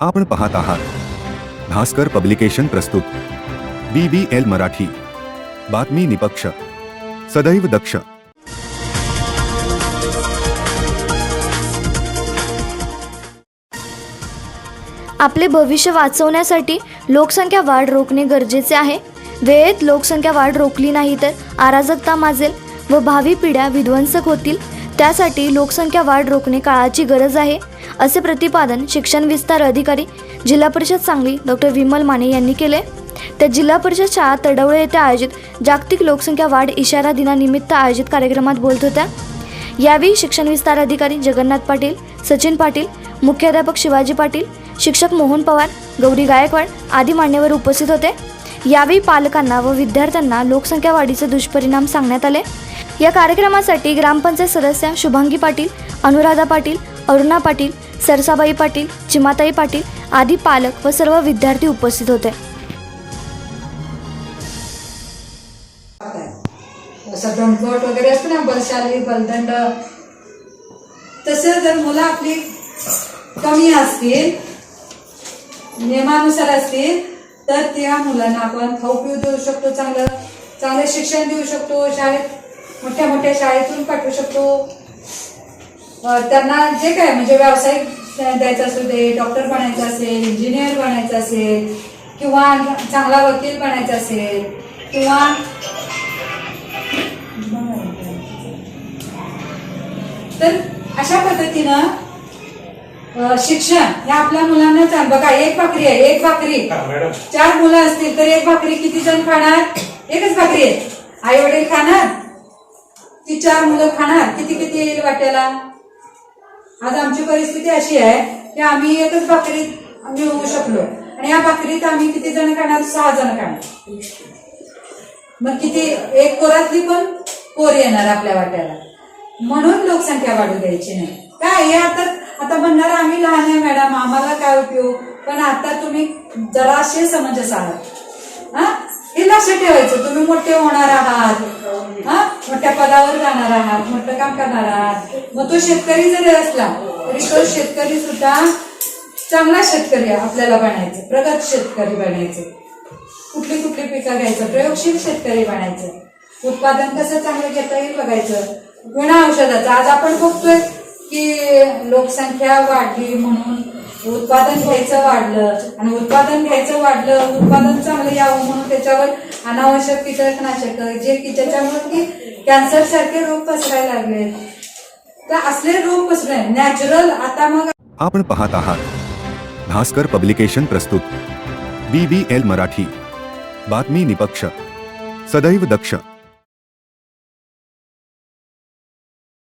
आपण पाहत आहात. भास्कर पब्लिकेशन प्रस्तुत. B B L Marathi. बातमी निपक्ष. सदैव दक्ष. आपले भविष्य वाचवण्यासाठी लोकसंख्या वाढ रोखणे गरजेचे आहे. वेळेत लोकसंख्या वाढ रोखली नाही तर अराजकता माजेल व भावी पिढ्या विध्वंसक होतील. त्यासाठी लोकसंख्या वाढ रोखणे काळाची गरज आहे असे प्रतिपादन शिक्षण विस्तार अधिकारी जिल्हा परिषद सांगली डॉक्टर विमल माने यांनी केले. त्या जिल्हा परिषद शाळा तडवळे येथे आयोजित जागतिक लोकसंख्या वाढ इशारा दिनानिमित्त आयोजित कार्यक्रमात बोलत होत्या. यावेळी शिक्षण विस्तार अधिकारी जगन्नाथ पाटील सचिन पाटील मुख्याध्यापक शिवाजी पाटील शिक्षक मोहन पवार गौरी गायकवाड आदी मान्यवर उपस्थित होते. यावेळी पालकांना व विद्यार्थ्यांना लोकसंख्या वाढीचे दुष्परिणाम सांगण्यात आले. या कार्यक्रमासाठी ग्रामपंचायत सदस्या शुभांगी पाटील अनुराधा पाटील अरुणा पाटील सरसाबाई पाटील चिमाताई पाटील आदी पालक व सर्व विद्यार्थी उपस्थित होते. असं दणकट वगैरे असतं ना बलशाली बलदंड. तसं जर मुलं आपली कमी असतील नियमानुसार असतील तर त्या मुलांना आपण खाऊ पिऊ देऊ शकतो चांगलं चांगलं शिक्षण देऊ शकतो शाळेत मोठ्या मोठ्या शाळेतून पाठवू शकतो. त्यांना जे काय म्हणजे व्यावसायिक द्यायचं असू दे डॉक्टर बनायचं असेल इंजिनियर बनायचं असेल किंवा चांगला वकील बनायचा असेल किंवा तर अशा पद्धतीनं शिक्षण हे आपल्या मुलांना चांग बघा एक भाकरी आहे एक भाकरी. चार मुलं असतील तर एक भाकरी किती जण खाणार? एकच भाकरी आहे. आई वडील खाणार? ती चार मुलं खाणार किती किती येईल वाट्याला? आज आमची परिस्थिती अशी आहे की आम्ही एकच भाकरी आम्ही होऊ शकलो. आणि या भाकरीत आम्ही किती जण खाणार? सहा जण खाणार. मग किती? एक कोरातली पण कोर येणार आपल्या वाट्याला. म्हणून लोकसंख्या वाढू द्यायची नाही. काय हे आता आता म्हणणार आम्ही लहान आहे मॅडम आम्हाला काय उपयोग? पण आता तुम्ही जराशे समंजस आहात. हा? हे लक्ष ठेवायचं. तुम्ही मोठे होणार आहात. हा? मोठ्या पदावर जाणार आहात मोठं काम करणार आहात. मग तो शेतकरी जरी असला तरी तो शेतकरी सुद्धा चांगला शेतकरी आपल्याला बनायचं प्रगत शेतकरी बनायचं. कुठली कुठली पिकं घ्यायचं प्रयोगशील शेतकरी बनायचं. उत्पादन कसं चांगलं घेता येईल बघायचं. विना औषधाचं. आज आपण बघतोय की लोकसंख्या वाढली म्हणून उत्पादन घ्यायचं वाढलं आणि उत्पादन घ्यायचं वाढलं उत्पादन चांगलं यावं म्हणून त्याच्यावर अनावश्यक कीटकनाशक जे की त्याच्यामुळे की कॅन्सर सारखे रोग पसरायला लागले. तर असले रोग पसरले नॅचरल आता मग आपण पाहत आहात. भास्कर पब्लिकेशन प्रस्तुत. B B L Marathi. बातमी निपक्ष. सदैव दक्ष.